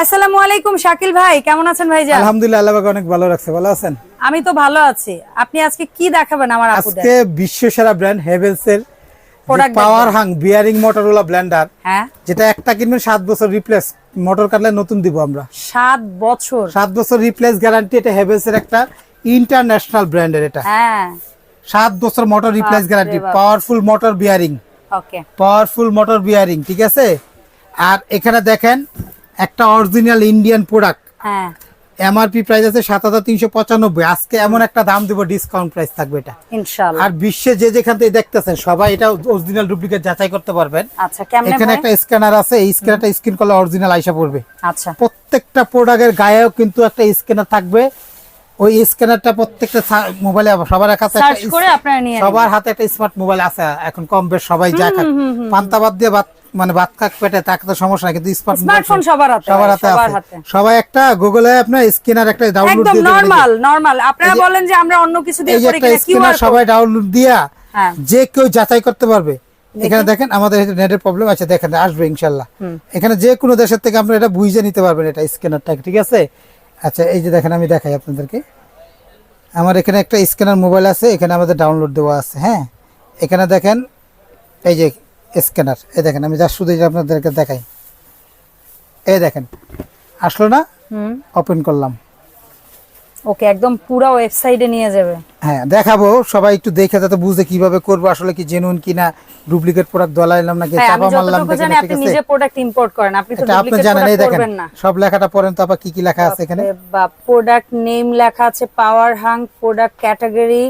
আসসালামু আলাইকুম শাকিল ভাই। কেমন আছেন ভাইজান? আলহামদুলিল্লাহ আল্লাহ অনেক ভালো রাখছে। ভালো আছেন? আমি তো ভালো আছি। আপনি আজকে কি দেখাবেন আমার আপুদের? আজকে বিশ্ব সেরা ব্র্যান্ড হেভেলস এর পাওয়ার হাং বিয়ারিং মোটরওয়ালা ব্লেন্ডার হ্যাঁ। যেটা একটা কিনবেন সাত বছর রিপ্লেস মোটর কাটলে নতুন দিব আমরা। সাত বছর। সাত বছর রিপ্লেস গ্যারান্টি এটা হেভেলস এর একটা ইন্টারন্যাশনাল ব্র্যান্ডের এটা। হ্যাঁ। সাত বছর motor replace guarantee powerful motor bearing okay powerful motor bearing ঠিক আছে? আর এখানে দেখেন একটা অরিজিনাল ইন্ডিয়ান প্রোডাক্ট হ্যাঁ। এমআরপি প্রাইস আছে সাত হাজার তিনশো পঁচানব্বই। আজকে এমন একটা দাম দিব ডিসকাউন্ট প্রাইস থাকবে এটা। আর বিশ্বে যে যেখান থেকে দেখতেছেন সবাই এটা অরিজিনাল ডুপ্লিকেট যাচাই করতে পারবেন। আচ্ছা এখানে একটা স্ক্যানার আছে এই স্ক্যানারটা স্ক্যান করলে অরিজিনাল আইসা পড়বে। আচ্ছা। প্রত্যেকটা প্রোডাক্টের গায়েও কিন্তু একটা স্ক্যানার থাকবে। ওই স্ক্যানারটা প্রত্যেকটা মোবাইলে সবার কাছে সবার হাতে একটা স্মার্ট মোবাইল আছে এখন কম বেশ সবাই যা খাক। পান্তা বাদ দিয়ে ভাত মানে ভাত খাক পেটে তাকে তো সমস্যা কিন্তু স্মার্টফোন সবার হাতে সবার হাতে আছে। সবাই একটা গুগলে আপনার স্ক্যানার একটা ডাউনলোড দিয়ে যে- নরমাল নরমাল আপনারা বলেন যে আমরা অন্য কিছু দিয়ে করি কিনা কিউআর স্ক্যানার সবাই ডাউনলোড দিয়া হ্যাঁ। যে কেউ যাচাই করতে পারবে। এখানে দেখেন আমাদের নেটের প্রবলেম আছে দেখেন আসবে ইনশাল্লাহ। এখানে যে কোনো দেশের থেকে আপনারা এটা বুঝে নিতে পারবেন এটা স্ক্যানারটা ঠিক আছে? আচ্ছা এই যে দেখেন আমি দেখাই আপনাদেরকে। আমার এখানে একটা স্ক্যানার মোবাইল আছে এখানে আমাদের ডাউনলোড দেওয়া আছে হ্যাঁ? এখানে দেখেন এই যে স্ক্যানার। এই দেখেন আমি যা শুধু আপনাদেরকে দেখাই। এই দেখেন আসলো না? ওপেন করলাম। ওকে একদম পুরো ওয়েবসাইটে নিয়ে যাবে। হ্যাঁ দেখাবো। সবাই একটু দেখে যাতে বুঝে কীভাবে করব আসলে কি জেনুইন কিনা ডুপ্লিকেট প্রোডাক্ট দলাইলাম নাকি হ্যাঁ চাপা মারলাম যতটুকু দেখে জানি না, আপনি নিজে প্রোডাক্ট ইম্পোর্ট করেন আপনি তো আপনি ডুপ্লিকেট জানেন এই দেখেন সব লেখাটা পড়েন তো আবার কি কি লেখা আছে এখানে? বা প্রোডাক্ট নেম লেখা আছে পাওয়ার হাং প্রোডাক্ট ক্যাটাগরি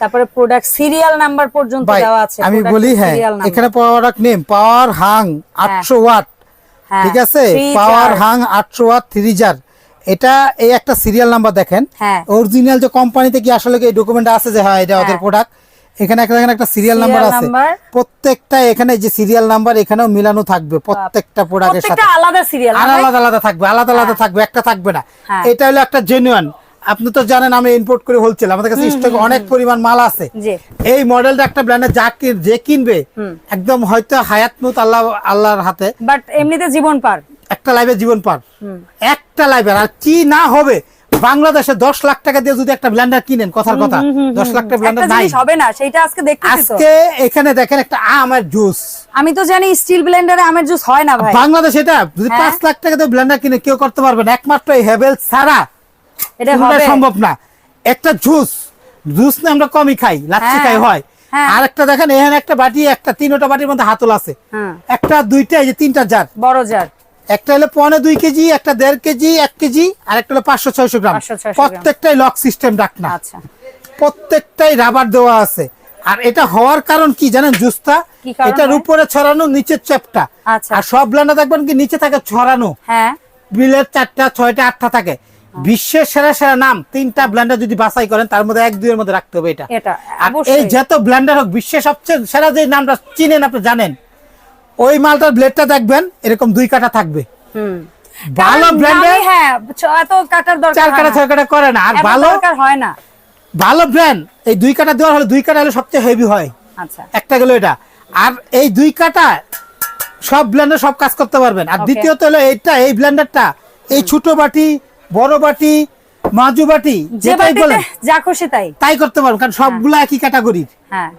তারপরে প্রোডাক্ট সিরিয়াল নাম্বার পর্যন্ত দেওয়া আছে আমি বলি হ্যাঁ এখানে প্রোডাক্ট নেম পাওয়ার হাং আটশো ওয়াট হ্যাঁ, ঠিক আছে? পাওয়ার হাং আটশো ওয়াট থ্রি জার এটা এই একটা সিরিয়াল নাম্বার দেখেন। হ্যাঁ। অরিজিনাল যে কোম্পানিতে কি আসলে কি এই ডকুমেন্ট আছে যে হ্যাঁ এটা ওদের হ্যাঁ। প্রোডাক্ট এখানে একটা এখানে একটা সিরিয়াল নাম্বার আছে। প্রত্যেকটা এখানে যে সিরিয়াল নাম্বার এখানেও মিলানো থাকবে প্রত্যেকটা প্রোডাক্টের সাথে। আলাদা সিরিয়াল আলাদা আলাদা থাকবে আলাদা আলাদা থাকবে একটা থাকবে না। হ্যাঁ। এটা হলো একটা জেনুয়ান আপনি তো জানেন আমি ইম্পোর্ট করে হোলসেল আমাদের কাছে স্টকে অনেক পরিমাণ মাল আছে। এই মডেলটা একটা ব্র্যান্ডের যা যে কিনবে একদম হয়তো হায়াতমুত আল্লাহ আল্লাহর হাতে। বাট এমনিতে জীবন পার। একটা লাইভে জীবন পার। একটা লাইভে আর কি না হবে বাংলাদেশে দশ লাখ টাকা দিয়ে যদি একটা ব্ল্যান্ডার কিনেন কথার কথা দশ লাখ টাকা ব্ল্যান্ডার নাই। হবে না সেটা আজকে দেখতেছি তো। আজকে এখানে দেখেন একটা আমের জুস আমি তো জানি স্টিল ব্লেন্ডারে আমের জুস হয় না ভাই। বাংলাদেশ এটা যদি হ্যাঁ। পাঁচ লাখ টাকা দিয়ে ব্ল্যান্ডার কিনে কেউ করতে পারবে না। একমাত্র এই হেভেল ছাড়া এটা সম্ভব না। একটা জুস জুস না আমরা কমই খাই লাচ্ছি হ্যাঁ, খাই হয়। হ্যাঁ। আর একটা দেখেন এখানে একটা বাটি একটা তিনটা বাটির মধ্যে হাতল আছে। হ্যাঁ। একটা দুইটা এই যে তিনটা জার। বড় জার। একটা হলো পনেরো দুই কেজি একটা দেড় কেজি এক কেজি আর একটা হলো পাঁচশো ছয়শো গ্রাম। 500, 600 গ্রাম। প্রত্যেকটাই লক সিস্টেম ডাকনা আচ্ছা। প্রত্যেকটাই রাবার দেওয়া আছে। আর এটা হওয়ার কারণ কি জানেন জুসটা? এটার উপরে ছড়ানো নিচের চ্যাপটা। আচ্ছা। আর সব ব্ল্যান্ডার দেখবেন কি নিচে থাকে ছড়ানো। হ্যাঁ। বিলের চারটা ছয়টা আটটা থাকে। বিশ্বের সেরা সেরা নাম তিনটা ব্ল্যান্ডার যদি বাছাই করেন তার মধ্যে এক দুইয়ের মধ্যে রাখতে হবে এটা। এই যত ব্ল্যান্ডার হোক বিশ্বের সবচেয়ে সেরা যে নামটা চিনেন আপনি জানেন। ওই মালটার ব্লেডটা দেখবেন এরকম দুই কাটা থাকবে। ভালো হ্যাঁ এত কাটার দরকার চার কাটা ছয় কাটা করে না। আর ভালো দরকার হয় না। ভালো ব্র্যান্ড এই দুই কাটা দেওয়ার হলে দুই কাটা হলে সবচেয়ে হেভি হয়। আচ্ছা। একটা গেল এটা। আর এই দুই কাটা সব ব্লেন্ডার সব কাজ করতে পারবেন। আর দ্বিতীয়ত হলো এইটা এই ব্লেন্ডারটা এই ছোট বাটি বড় বাটি মাজু বাটি যে যেটাই বলেন। যা খুশি তাই। তাই করতে পারবেন কারণ সবগুলো একই ক্যাটাগরির হ্যাঁ।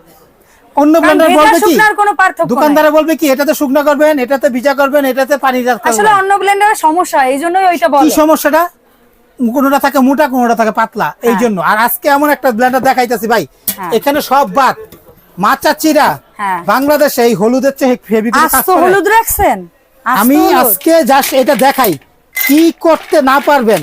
অন্য ব্লেন্ডার বলবে কি? শুকনার কোনো দোকানদারে বলবে কি এটাতে শুকনো করবেন এটাতে ভিজা করবেন এটাতে পানি রাখতে আসলে অন্য ব্লেন্ডারের সমস্যা ওইটা কি সমস্যাটা? কোনোটা থাকে মোটা কোনোটা থাকে পাতলা এই জন্য। আর আজকে এমন একটা ব্লেন্ডার দেখাইতেছি ভাই হ্যাঁ। এখানে সব বাদ। মাচা চিরা হ্যাঁ। বাংলাদেশে এই হলুদের চেয়ে হেভি। হলুদ রাখছেন? আমি আজকে জাস্ট এটা দেখাই। কি করতে না পারবেন?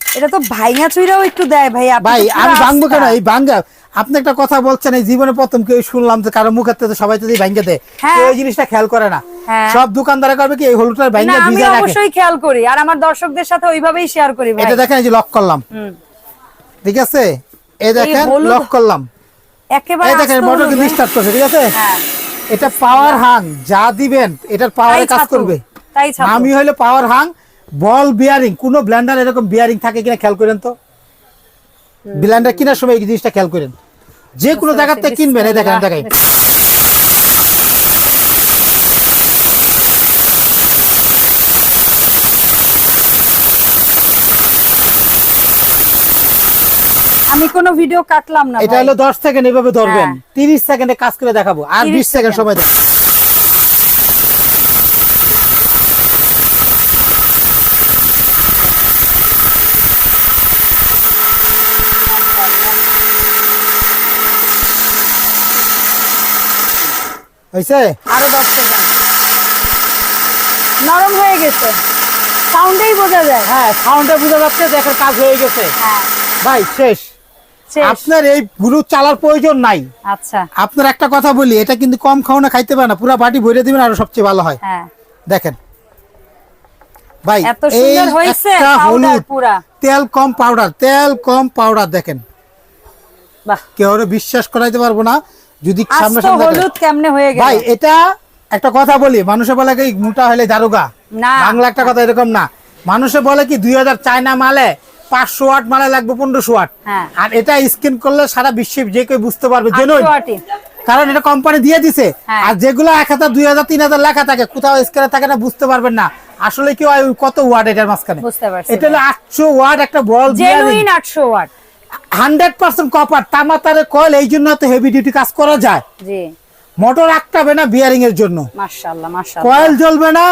এটা তো ভাইঙা চুইরাও একটু দেয় ভাই ভাই তো আমি ভাঙবো কেন? এই ভাঙ্গা আপনি একটা কথা বলছেন এই জীবনে প্রথম কেউ শুনলাম যে কারও মুখের থেকে সবাই যদি ভাঙ্গে দেয় হ্যাঁ। এই জিনিসটা খেয়াল করে না। হ্যাঁ। সব দোকানদারা করবে কি এই হলুদটা না ভাঙ্গে ভিজা রাখে অবশ্যই খেয়াল করি আর আমার দর্শকদের সাথে ওইভাবেই শেয়ার করি ভাই। এটা দেখেন এই যে লক করলাম। ঠিক আছে? এই দেখেন লক করলাম। একেবারে এই দেখেন মোটর কিন্তু ভাই। স্টার্ট করছে ঠিক আছে? হ্যাঁ। এটা পাওয়ার হাং যা দিবেন এটার পাওয়ারে কাজ করবে। আমি হইলে পাওয়ার হাং বল বিয়ারিং কোন ব্ল্যান্ডার এরকম বিয়ারিং থাকে কিনা খেয়াল করেন তো? ব্ল্যান্ডার কেনার সময় এই জিনিসটা খেয়াল করেন। যে কোনো জায়গাতে কিনবেন এই দেখেন দেখেন। আমি কোনো ভিডিও কাটলাম না এটা হলো 10 সেকেন্ড এভাবে ধরবেন। হ্যাঁ। 30 সেকেন্ডে কাজ করে দেখাবো। আর 20 সেকেন্ড সময় দেখাবো। হয়েছে আরও দশ সেকেন্ড নরম হয়ে গেছে। সাউন্ডেই বোঝা যায়। হ্যাঁ সাউন্ডে বোঝা যাচ্ছে কাজ হয়ে গেছে। হ্যাঁ। ভাই শেষ। আপনার এই ব্লুটুথ চালার প্রয়োজন নাই। আচ্ছা। আপনার একটা কথা বলি এটা কিন্তু কম খাওয়া খাইতে পারে না। পুরো বাটি ভরে দিবেন আরও সবচেয়ে ভালো হয়। হ্যাঁ। দেখেন। ভাই এত সুন্দর এই হয়েছে একটা হলুদ তেল কম পাউডার তেল কম পাউডার দেখেন। বাহ। কেউ বিশ্বাস করাইতে পারব না। যদি। হলুদ কেমনে হয়ে গেল? ভাই এটা একটা কথা বলি মানুষে বলে কি মোটা হলে দারুগা? বাংলা একটা কথা এরকম না। মানুষে বলে কি দুই হাজার চায়না মালে পাঁচশো ওয়াট মালে লাগবে পনেরোশো ওয়াট। হ্যাঁ। আর এটা স্ক্যান করলে সারা বিশ্বে যে কেউ বুঝতে পারবে জেনুইন কারণ এটা কোম্পানি দিয়ে দিছে। হ্যাঁ। আর যেগুলো এক হাজার দুই হাজার তিন হাজার লেখা থাকে কোথাও স্ক্যানে থাকে না বুঝতে পারবেন না। আসলে কি হয় কত ওয়াট এটার মাঝখানে? এটা হলো আটশো ওয়াট একটা বল জেনুইন আটশো ওয়াট। হান্ড্রেড পার্সেন্ট কপার তামাতারে কয়েল এই জন্য তো হেভি ডিউটি কাজ করা যায়। মোটর আটকাবে না বিয়ারিং এর জন্য। কয়েল জ্বলবে না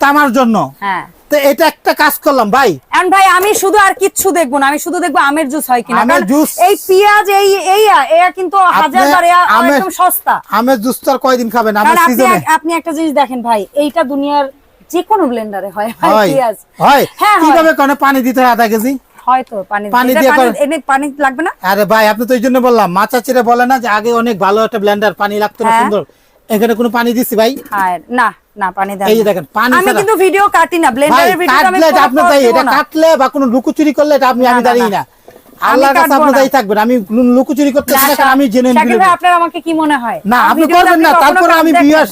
তামার জন্য। হ্যাঁ। তো এটা একটা কাজ করলাম ভাই। এখন ভাই আমি শুধু আর কিচ্ছু দেখব না আমি শুধু দেখব আমের জুস হয় কিনা। আমের juice- এই পেঁয়াজ এই এই এয়া কিন্তু হাজার বার এয়া একদম সস্তা। আমের জুস তো আর কয়দিন খাবেন? আমের সিজনে আপনি একটা জিনিস দেখেন ভাই এইটা দুনিয়ার যে কোনো ব্লেন্ডারে হয় ভাই পেঁয়াজ। হয়। হ্যাঁ হয়। কীভাবে কোন পানি দিতে হয় আধা কেজি? হয়তো পানি পানি দিয়ে পানি- এনে পানি লাগবে না? আরে ভাই আপনি তো এই জন্য বললাম চিরে বলে না যে আগে অনেক ভালো একটা ব্লেন্ডার পানি লাগতো না হ্যাঁ। সুন্দর। এখানে কোনো পানি দিছি ভাই? না না পানি দেন এই দেখেন, পানি আমি ছাড়া- কিন্তু ভিডিও কাটি না ব্লেন্ডারের ভিডিও আমি কাটলে আপনি তাই এটা কাটলে বা কোনো লুকোচুরি করলে এটা আপনি আমি দাঁড়িয়ে না। না। আল্লাহর কাছে আপনি না। দায়ী থাকবেন আমি লুকোচুরি করতে আমি শাকিল আপনার আমাকে কি মনে হয়? না আপনি করবেন না তারপরে আমি বিয়াস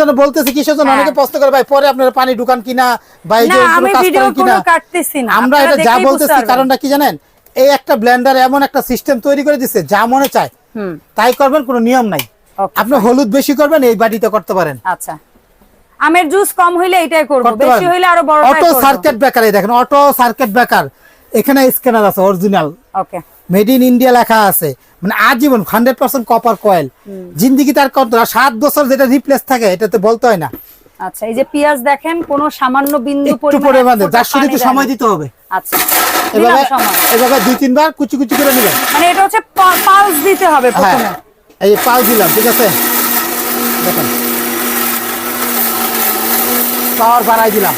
জন্য বলতেছি কিসের জন্য? হ্যাঁ। অনেকে প্রশ্ন করে ভাই পরে আপনারা পানি ঢুকান কিনা? বা এই যে কোনো কাজ করেন। আমরা এটা যা বলতেছি কারণটা কি জানেন? এই একটা ব্লেন্ডার এমন একটা সিস্টেম তৈরি করে দিচ্ছে যা মনে চায়। তাই করবেন কোনো নিয়ম নাই। আপনি হলুদ বেশি করবেন এই বাটিতে করতে পারেন। আচ্ছা। আমের জুস কম হইলে এটাই করব বেশি হইলে আরও বড় অটো সার্কিট ব্রেকার এই দেখেন অটো সার্কিট ব্রেকার এখানে স্ক্যানার আছে original okay made in India লেখা আছে। মানে আজীবন হান্ড্রেড পার্সেন্ট কপার কয়েল জিন্দিগি তার কত? সাত বছর যেটা রিপ্লেস থাকে এটাতে বলতে হয় না। আচ্ছা এই যে পেঁয়াজ দেখেন কোন সামান্য বিন্দু পরিমাণ যার শুধু একটু সময় দিতে হবে। আচ্ছা এভাবে এভাবে দুই তিনবার কুচি কুচি করে নেবেন মানে এটা হচ্ছে পালস দিতে হবে হ্যাঁ প্রথমে। এই যে পাল দিলাম ঠিক আছে? দেখেন। পাওয়ার বাড়াই দিলাম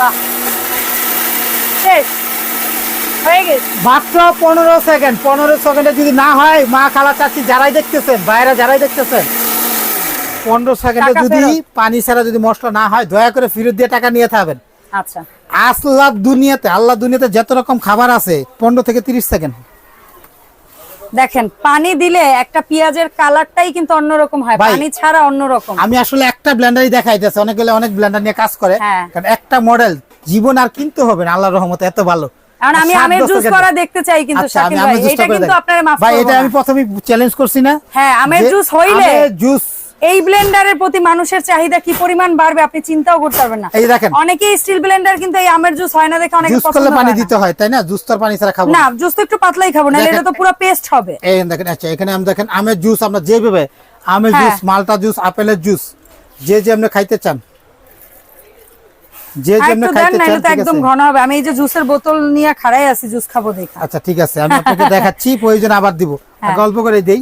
বাহ শেষ হয়ে গেছে মাত্র পনেরো সেকেন্ড পনেরো সেকেন্ডে যদি না হয় মা খালা যারাই দেখতেছেন বাইরে যারাই দেখতেছেন পনেরো সেকেন্ডে যদি পানি ছাড়া যদি মশলা না হয় দয়া করে ফেরত দিয়ে টাকা নিয়ে থাকবেন। আচ্ছা। দুনিয়াতে আল্লাহ দুনিয়াতে যত রকম খাবার আছে পনেরো থেকে তিরিশ সেকেন্ড দেখেন পানি দিলে একটা পেঁয়াজের কালারটাই কিন্তু অন্যরকম হয় পানি ছাড়া অন্যরকম। আমি আসলে একটা ব্লেন্ডারই দেখাইতেছে অনেক গেলে অনেক ব্লেন্ডার নিয়ে কাজ করে হ্যাঁ। কারণ একটা মডেল জীবন আর কিনতে হবে না আল্লাহর রহমতে এত ভালো। কারণ আমি আমের জুস। করা দেখতে চাই কিন্তু আচ্ছা, শাকিল ভাই এটা কিন্তু। আপনারা মাফ ভাই এটা আমি প্রথমে চ্যালেঞ্জ করছি না হ্যাঁ আমের জুস হইলে জুস এই ব্লেন্ডারের প্রতি মানুষের চাহিদা কি পরিমাণ বাড়বে আপনি চিন্তাও করতে পারবেন না এই দেখেন। অনেকেই স্টিল ব্লেন্ডার কিন্তু এই আমের জুস হয় না দেখে অনেকে পছন্দ করলে পানি দিতে হয় তাই না জুস তো পানি ছাড়া খাব না না জুস তো একটু পাতলাই খাব না এটা তো পুরো পেস্ট হবে এই দেখেন আচ্ছা এখানে আমি দেখেন আমের জুস আমরা যেভাবে আমের হ্যাঁ। জুস মালটা জুস আপেলের জুস যে যে আপনি খাইতে চান যে আর যে আপনি একটু দেন খাইতে চান ঠিক একদম ঘন হবে। আমি এই যে জুসের বোতল নিয়ে খাড়াই আছি জুস খাব দেখা। আচ্ছা ঠিক আছে। আমি আপনাকে দেখাচ্ছি প্রয়োজন আবার দিব। হ্যাঁ। গল্প করে দেই।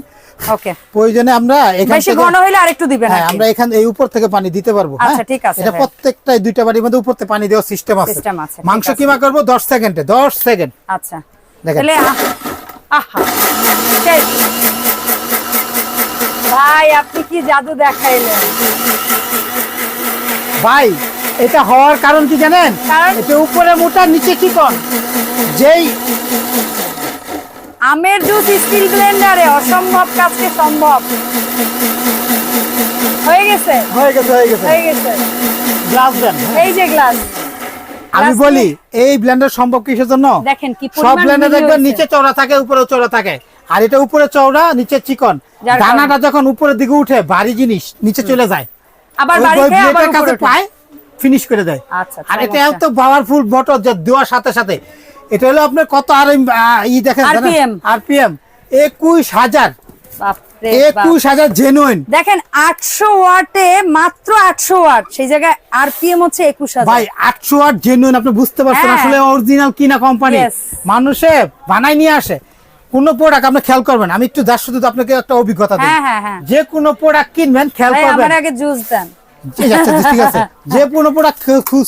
ওকে। প্রয়োজনে আমরা এখান থেকে ঘন হইলে আরেকটু দিবেন হ্যাঁ কি। আমরা এখান এই উপর থেকে পানি দিতে পারব আচ্ছা, হ্যাঁ? ঠিক আছে, এটা ভাই। দুইটা বাড়ির মধ্যে উপর থেকে পানি দেওয়ার সিস্টেম আছে। System আছে, মাংস কিমা করব? দশ সেকেন্ডে দশ সেকেন্ড আচ্ছা। দেখেন। তাহলে আহা ভাই আপনি কি জাদু দেখাইলেন? ভাই এটা হওয়ার কারণ কি জানেন? এটা উপরে মোটা নিচে চিকন। যেই আমের জুস স্টিল ব্লেন্ডারে অসম্ভব কাজকে সম্ভব। হয়ে গেছে? হয়ে গেছে হয়ে গেছে। হয়ে গেছে। গ্লাস দেন। এই যে গ্লাস আমি বলি এই ব্লেন্ডার সম্ভব কিসের জন্য? দেখেন কি সব ব্লেন্ডার দেখবেন নিচে চওড়া থাকে উপরে চওড়া থাকে। আর এটা উপরে চওড়া নিচে চিকন। দানাটা যখন উপরের দিকে উঠে ভারী জিনিস নিচে চলে যায়। আবার ওই- বাড়ি খেয়ে আবার কাছে পায় ফিনিশ করে দেয়। আচ্ছা, আর এটা। এত পাওয়ারফুল মোটর যা দেওয়ার সাথে সাথে এটা হলো আপনার কত আর ই দেখেন আরপিএম একুশ হাজার। একুশ হাজার জেনুইন দেখেন আটশো ওয়াটে মাত্র আটশো ওয়াট। সেই জায়গায় আরপিএম হচ্ছে একুশ হাজার। ভাই আটশো আট জেনুইন আপনি বুঝতে পারছেন হ্যাঁ। আসলে অরিজিনাল কিনা কোম্পানি মানুষে বানাই নিয়ে আসে। কোন প্রোডাক্ট আপনি খেয়াল করবেন আমি একটু যার শুধু আপনাকে একটা অভিজ্ঞতা দিই। হ্যাঁ, হ্যাঁ। যে কোনো প্রোডাক্ট কিনবেন খেয়াল করবেন। আগে জুস দেন। ঠিক আছে ঠিক যে কোনো প্রোডাক্ট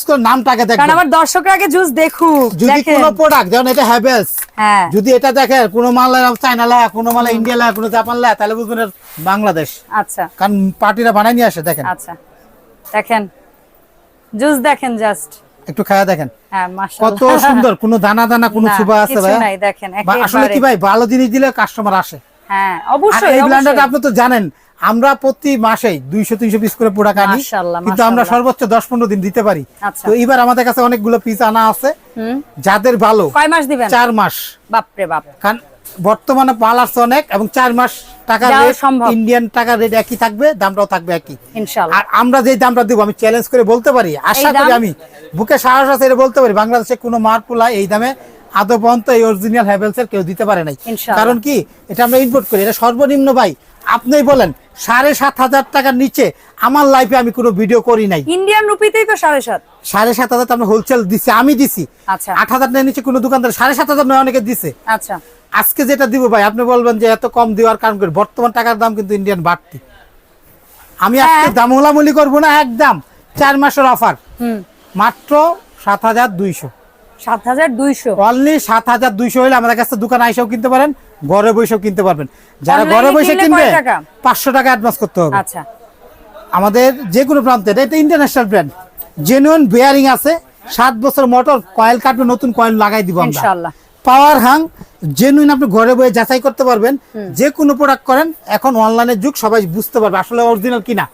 করে নামটাকে কারণ আমার দর্শকরা আগে জুস দেখুক যদি কোনো প্রোডাক্ট যেমন এটা হ্যাভেলস হ্যাঁ। যদি এটা কোনো মাল চায়না কোনো মাল ইন্ডিয়া কোনো জাপান তাহলে বুঝবেন বাংলাদেশ। আচ্ছা। কারণ পার্টিরা বানাই নিয়ে আসে দেখেন। আচ্ছা। দেখেন। জুস দেখেন জাস্ট একটু খায়া দেখেন। হ্যাঁ কত সুন্দর কোনো দানা দানা কোনো সুবা আছে ভাই দেখেন, আসলে কি ভাই ভালো জিনিস দিলে কাস্টমার আসে। হ্যাঁ অবশ্যই এই। আপনি তো জানেন আমরা প্রতি মাসে দুইশো তিনশো পিস করে প্রোডাক্ট আনি। কিন্তু আমরা সর্বোচ্চ দশ পনেরো দিন দিতে পারি। আচ্ছা। তো এবার আমাদের কাছে অনেকগুলো পিস আনা আছে। যাদের ভালো কয় মাস দিবেন? চার মাস। বাপরে বাপ। কারণ বর্তমানে মাল আসছে অনেক এবং চার মাস টাকা। ইন্ডিয়ান টাকা রেট একই থাকবে দামটাও থাকবে একই। আর আমরা যে দামটা দিব আমি চ্যালেঞ্জ করে বলতে পারি। আশা করি আমি বুকে সাহস আছে এটা বলতে পারি। বাংলাদেশে কোনো মারপুলা এই দামে আদৌ পর্যন্ত এই অরিজিনাল হ্যাভেলস এর কেউ দিতে পারে নাই। কারণ কি? এটা আমরা ইম্পোর্ট করি। এটা সর্বনিম্ন ভাই আপনিই বলেন সাড়ে সাত হাজার টাকার নিচে আমার লাইফে আমি কোনো ভিডিও করি নাই। ইন্ডিয়ান রুপিতেই তো সাড়ে সাত। সাড়ে সাত হাজার আমরা হোলসেল দিছি আমি দিছি। আচ্ছা। আট হাজার নিচে কোনো দোকানদার সাড়ে সাত হাজার নয় অনেকে দিছে। আচ্ছা। আজকে যেটা দিব ভাই আপনি বলবেন যে এত কম দেওয়ার কারণ করে বর্তমান টাকার দাম কিন্তু ইন্ডিয়ান বাড়তি। আমি আজকে হ্যাঁ। দাম হোলামুলি করব না একদম। চার মাসের অফার মাত্র সাত হাজার দুইশো। অনলি সাত হাজার দুইশো হলে আমাদের কাছে দোকান আইসেও কিনতে পারেন ঘরে বসেও কিনতে পারবেন। যারা ঘরে বসে কিনবে পাঁচশো টাকা অ্যাডভান্স করতে হবে। আচ্ছা। আমাদের যে কোনো প্রান্তে এটা ইন্টারন্যাশনাল ব্র্যান্ড জেনুইন বেয়ারিং আছে সাত বছর মোটর কয়েল কাটবে নতুন কয়েল লাগাই দিব ইনশাআল্লাহ। পাওয়ার হাং জেনুইন আপনি ঘরে বসে যাচাই করতে পারবেন। যে কোনো প্রোডাক্ট করেন এখন অনলাইনের যুগ সবাই বুঝতে পারবে আসলে অরিজিনাল কিনা।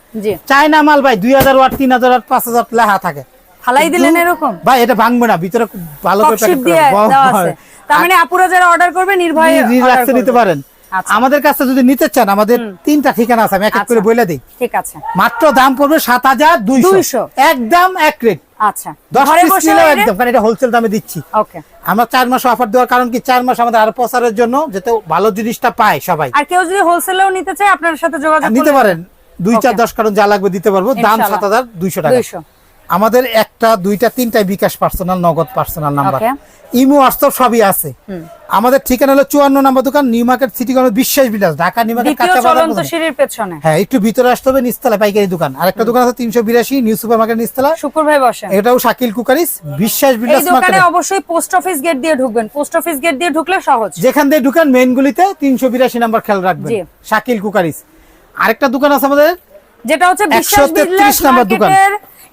চায়না মাল ভাই দুই হাজার ওয়াট তিন হাজার ওয়াট পাঁচ হাজার লেখা থাকে। ফালাই দিলেন এরকম? ভাই এটা ভাঙবে না ভিতরে ভালো করে প্যাকেট করা আছে। তার মানে আপুরা যারা অর্ডার করবে নির্ভয়ে রিল্যাক্সে নিতে পারেন। আচ্ছা। আমাদের কাছে যদি নিতে চান আমাদের তিনটা ঠিকানা আছে আমি এক এক করে আচ্ছা। বলে দিই। ঠিক আছে। মাত্র দাম পড়বে সাত হাজার দুইশো। একদম এক রেট। আচ্ছা। দশ পিস নিলেও একদম কারণ এটা হোলসেল দামে দিচ্ছি। ওকে আমরা চার মাস অফার দেওয়ার কারণ কি চার মাস আমাদের আরও প্রচারের জন্য যাতে ভালো জিনিসটা পায় সবাই। আর কেউ যদি হোলসেলেও নিতে চায় আপনার সাথে যোগাযোগ নিতে পারেন। দুই চার দশ কারণ যা লাগবে দিতে পারব। দাম সাত হাজার দুইশো টাকা। 200 আমাদের একটা দুইটা তিনটাই bKash personal Nagad personal number. Imo WhatsApp সবই আছে। আমাদের ঠিকানা হলো চুয়ান্ন নম্বর দোকান নিউ মার্কেট সিটি কর্নার বিশ্বাস বিলাস ঢাকা নিউ মার্কেট কাঁচা বাজার পেছনে। হ্যাঁ একটু ভিতরে আসতে হবে নিস্তলা পাইকারি দোকান। আরেকটা দোকান আছে তিনশো বিরাশি নিউ সুপার মার্কেট নিস্তলা। শুকুর ভাই বসেন। এটাও শাকিল কুকারিস বিশ্বাস বিলাস দোকানে অবশ্যই পোস্ট অফিস গেট দিয়ে ঢুকবেন। পোস্ট অফিস গেট দিয়ে ঢুকলে সহজ। যেখান দিয়ে ঢুকেন মেইন গুলিতে তিনশো বিরাশি নাম্বার খেয়াল রাখবেন। শাকিল কুকারিস। আরেকটা দোকান আছে আমাদের যেটা হচ্ছে বিশ্বাস 133 বিল্লাস নাম্বার দোকান।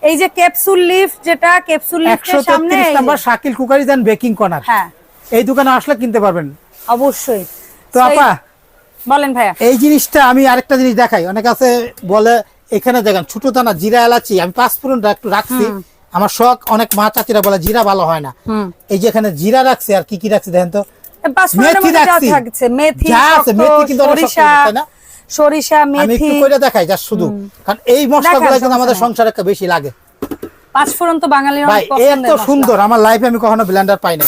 এই যে ক্যাপসুল লিফট যেটা ক্যাপসুল সামনে এই Shakil cookeries and baking corner হ্যাঁ। এই দোকানে আসলে কিনতে পারবেন। অবশ্যই। তো আপা বলেন ভাইয়া। এই জিনিসটা আমি আরেকটা জিনিস দেখাই। অনেক আছে বলে এখানে দেখেন ছোট দানা জিরা এলাচি আমি পাঁচ ফোড়ন একটু রাখছি। আমার শখ অনেক মা চাচিরা বলে জিরা ভালো হয় না। এই যে এখানে জিরা রাখছে আর কি কি রাখছে দেখেন তো? মেথি রাখছি। মেথি কিন্তু অনেক শক্ত, সরিষা আমি মেথি। একটু করে দেখাই যা শুধু। কারণ এই মশলাগুলো কিন্তু আমাদের সংসারে একটা বেশি লাগে। পাঁচফোড়ন তো বাঙালির অনেক এত পছন্দের মশলা। সুন্দর। আমার লাইফে আমি কখনো ব্লেন্ডার পাই না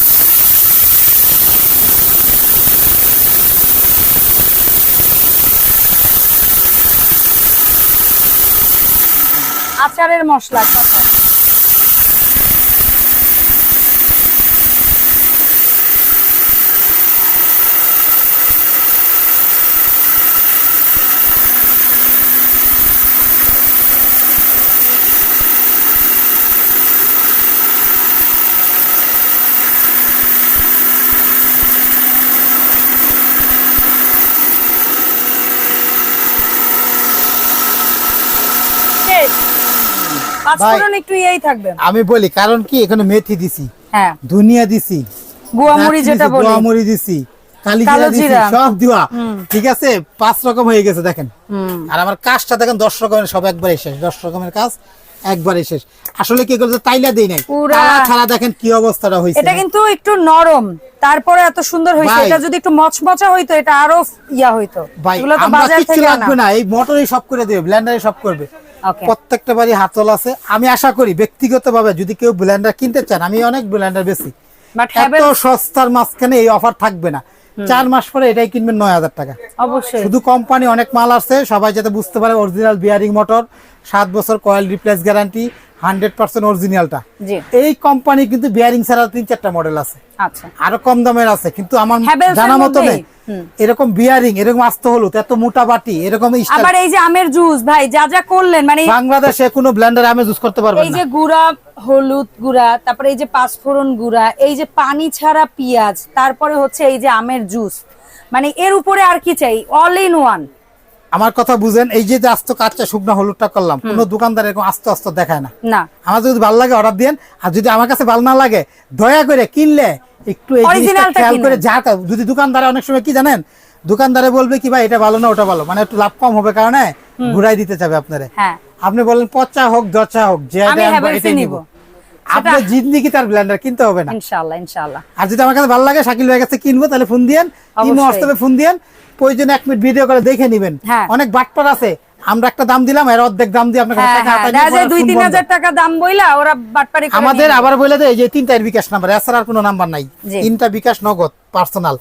আচারের মশলা শসা শেষ। পাঁচফোড়ন একটু ইয়েই থাকবে আমি বলি কারণ কি এখানে মেথি দিছি হ্যাঁ। ধনিয়া দিছি গুয়ামুড়ি যেটা বলি। গোয়ামুড়ি দিছি কালি দিছি সব দিওয়া। ঠিক আছে? পাঁচ রকম হয়ে গেছে দেখেন। আর আমার কাজটা দেখেন দশ রকমের সব একবারে শেষ। দশ রকমের কাজ একবারে শেষ। আসলে কি তাইলা দেই নাই। তালা ছাড়া দেখেন কি অবস্থাটা এটা কিন্তু একটু নরম তারপরে এত সুন্দর এটা যদি একটু মচমচা হইতো এটা আরও ইয়া হইতো। ভাই এগুলো তো বাজার থেকে লাগবে না। এই মোটরই সব করে দেবে ব্লেন্ডারে সব করবে। প্রত্যেকটা বাড়ি হাতল আছে। আমি আশা করি ব্যক্তিগতভাবে যদি কেউ ব্লেন্ডার কিনতে চান আমি অনেক ব্লেন্ডার বেশি এত সস্তার মাঝখানে এই অফার থাকবে না। চার মাস পরে এটাই কিনবেন নয় হাজার টাকা। অবশ্যই। শুধু কোম্পানি অনেক মাল আছে সবাই যাতে বুঝতে পারে অরিজিনাল বিয়ারিং মোটর সাত বছর coil replace guarantee hundred percent অরিজিনালটা এই কোম্পানি কিন্তু বিয়ারিং ছাড়া তিন চারটা মডেল আছে। আচ্ছা। আরও কম দামের আছে কিন্তু আমার জানা মতো নেই। এরকম বিয়ারিং এরকম আসতে হলো এত মোটা বাটি এরকম আবার এই যে আমের জুস ভাই যা যা করলেন মানে বাংলাদেশে কোনো ব্লেন্ডার আমের জুস করতে পারবেন এই যে গুড়া হলুদ গুড়া তারপরে এই যে পাঁচফোড়ন গুড়া এই যে পানি ছাড়া পেঁয়াজ তারপরে হচ্ছে এই যে আমের জুস মানে এর উপরে আর কি চাই? অল ইন ওয়ান আমার কথা বুঝেন এই যে আস্ত কাঁচা শুকনা হলুদটা করলাম কোনো দোকানদার এরকম আস্ত আস্ত দেখায় না। না। আমার যদি ভালো লাগে অর্ডার দেন আর যদি আমার কাছে ভালো না লাগে দয়া করে কিনলে একটু এই জিনিসটা খেয়াল করে যা যদি দোকানদারে অনেক সময় কি জানেন দোকানদারে বলবে কি ভাই এটা ভালো না ওটা ভালো। মানে একটু লাভ কম হবে কারণে ঘুরাই দিতে চাবে আপনারে। হ্যাঁ। আপনি বলেন পচা হোক দচা হোক যে এটাই নিব। নিব। আপনি জিন্দিগি তার ব্লেন্ডার কিনতে হবে না? ইনশাআল্লাহ ইনশাআল্লাহ। আর যদি আমার কাছে ভালো লাগে শাকিল ভাইয়ের কাছে কিনবো তাহলে ফোন দিয়েন। ইমো। হোয়াটসঅ্যাপে ফোন দিয়েন। প্রয়োজনে এক মিনিট ভিডিও করে দেখে নিবেন। হ্যাঁ। অনেক বাটপার আছে। আমরা একটা দাম দিলাম এর অর্ধেক দাম দিয়ে আপনার হ্যাঁ টাকা হ্যাঁ। দুই তিন হাজার টাকা দাম বইলা ওরা বাটপারি আমাদের আবার বলে দেয় যে তিনটার বিকাশ নাম্বার এছাড়া আর কোনো নাম্বার নাই। তিনটা বিকাশ নগদ পার্সোনাল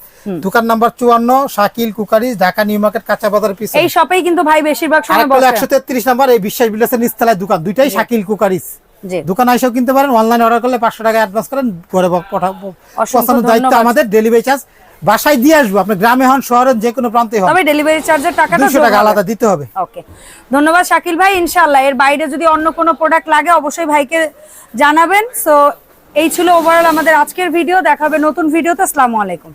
দোকান নাম্বার চুয়ান্ন Shakil cookeries Dhaka new market কাঁচা বাজার পিছনে। এই শপেই কিন্তু ভাই বেশিরভাগ সময় একশো তেত্রিশ নাম্বার এই বিশ্বাস বিলাসের নিচতলায় দোকান। দুইটাই শাকিল কুকারিজ। জি দোকান এসেও কিনতে পারেন অনলাইনে অর্ডার করলে পাঁচশো টাকা অ্যাডভান্স করেন ঘরে পৌঁছানোর দায়িত্ব আমাদের ডেলিভারি চার্জ বাসায় দিয়ে আসব আপনি গ্রামে হন শহরের যে কোনো প্রান্তে হন। তবে ডেলিভারি চার্জের টাকাটা দুশো যোগ টাকা আলাদা দিতে হবে। ওকে ধন্যবাদ শাকিল ভাই ইনশাআল্লাহ। এর বাইরে যদি অন্য কোনো প্রোডাক্ট লাগে অবশ্যই ভাইকে জানাবেন। সো এই ছিল ওভারঅল আমাদের আজকের ভিডিও দেখাবে নতুন ভিডিওতে আসসালামু আলাইকুম।